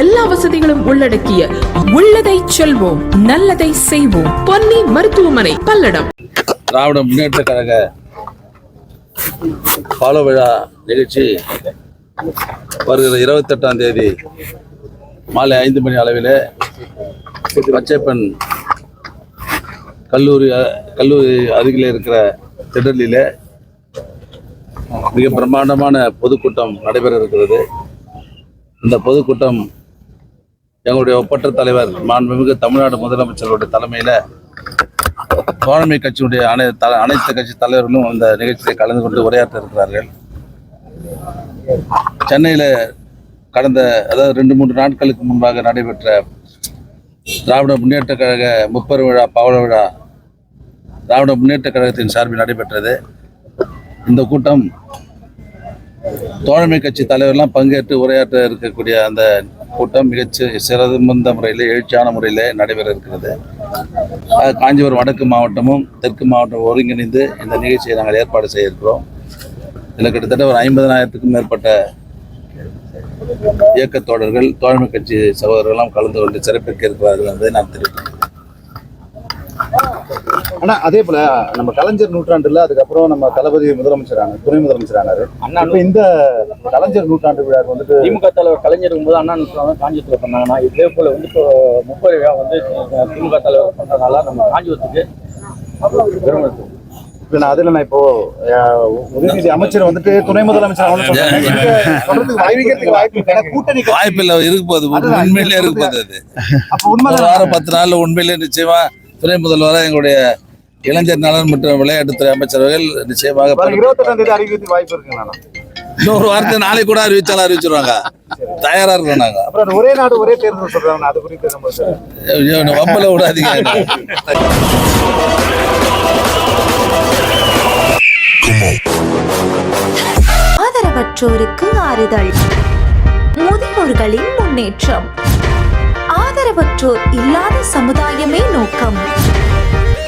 எல்லா வசதிகளும் உள்ளடக்கிய உள்ளதை செல்வோம் நல்லதை செய்வோம். பொன்னி மருத்துவமனை பல்லடம். திராவிட முன்னேற்ற கழக பால விழா நிகழ்ச்சி வருகிற இருபத்தெட்டாம் தேதி மாலை ஐந்து மணி அளவில் பச்சைப்பன் கல்லூரி கல்லூரி அருகில் இருக்கிற திடலில் மிக பிரம்மாண்டமான பொதுக்கூட்டம் நடைபெற இருக்கிறது. இந்த பொதுக்கூட்டம் எங்களுடைய ஒப்பற்ற தலைவர் மாண்புமிகு தமிழ்நாடு முதலமைச்சருடைய தலைமையில் தோழமை கட்சியுடைய அனை த- அனைத்து கட்சி தலைவர்களும் அந்த நிகழ்ச்சியில் கலந்து கொண்டு உரையாற்ற இருக்கிறார்கள். சென்னையில் கடந்த அதாவது ரெண்டு மூன்று நாட்களுக்கு முன்பாக நடைபெற்ற திராவிட முன்னேற்ற கழக முப்பெரு விழா பவள விழா திராவிட முன்னேற்ற கழகத்தின் சார்பில் நடைபெற்றது. இந்த கூட்டம் தோழமை கட்சி தலைவர்லாம் பங்கேற்று உரையாற்ற இருக்கக்கூடிய அந்த கூட்டம் மிகச் சிறந்த முறையில் எழுச்சியான முறையில் நடைபெற இருக்கிறது. காஞ்சிபுரம் வடக்கு மாவட்டமும் தெற்கு மாவட்டம் ஒருங்கிணைந்து இந்த நிகழ்ச்சியை நாங்கள் ஏற்பாடு செய்ய இருக்கிறோம் இதில் கிட்டத்தட்ட ஒரு ஐம்பதனாயிரத்துக்கும் மேற்பட்ட இயக்க தோழர்கள் தோழமை கட்சி சகோதரர்கள்லாம் கலந்து கொண்டு சிறப்பிக்க இருக்கிறார்கள் என்பதை நான் தெரிவிக்கிறேன். ஆனா அதே போல நம்ம கலைஞர் நூற்றாண்டுல அதுக்கப்புறம் நம்ம தளபதி முதலமைச்சரான துணை முதலமைச்சரானாரு அண்ணா இப்ப இந்த கலைஞர் நூற்றாண்டு விழாக்கு வந்துட்டு திமுக தலைவர் கலைஞர் இருக்கும்போது அண்ணா நூற்றாண்டு காஞ்சிபுரத்தில் பண்ணாங்கன்னா இதே போல வந்து இப்போ முப்பது விழா வந்து திமுக தலைவர் பண்றதுனால நம்ம காஞ்சிபுரத்துக்கு இருக்கு. இப்ப நான் அதுல நான் இப்போ உதயநிதி அமைச்சர் வந்துட்டு துணை முதலமைச்சர் வாய்ப்பு வாய்ப்பு இருக்கு. போது. உண்மையிலே இருக்கு போது அது. அப்ப உண்மைதான்? வாரம் பத்து நாள்ல உண்மையிலே நிச்சயமா துணை முதல்வராக எங்களுடைய இளைஞர் நலன் மற்றும் விளையாட்டுத்துறை அமைச்சர்கள் நிச்சயமாக இன்னொரு வாரத்தை நாளைக்கு கூட அறிவிச்சாலும் அறிவிச்சிருவாங்க. தயாரா இருக்கோம் நாங்க. ஒரே நாடு ஒரே தேர்தல் சொல்றாங்க. அது குறித்து வம்பல விடாதீங்க. ஆதரவற்றோருக்கு ஆறுதல். முதியோர்களின் முன்னேற்றம். ஆதரவற்றோர் இல்லாத சமுதாயமே நோக்கம்.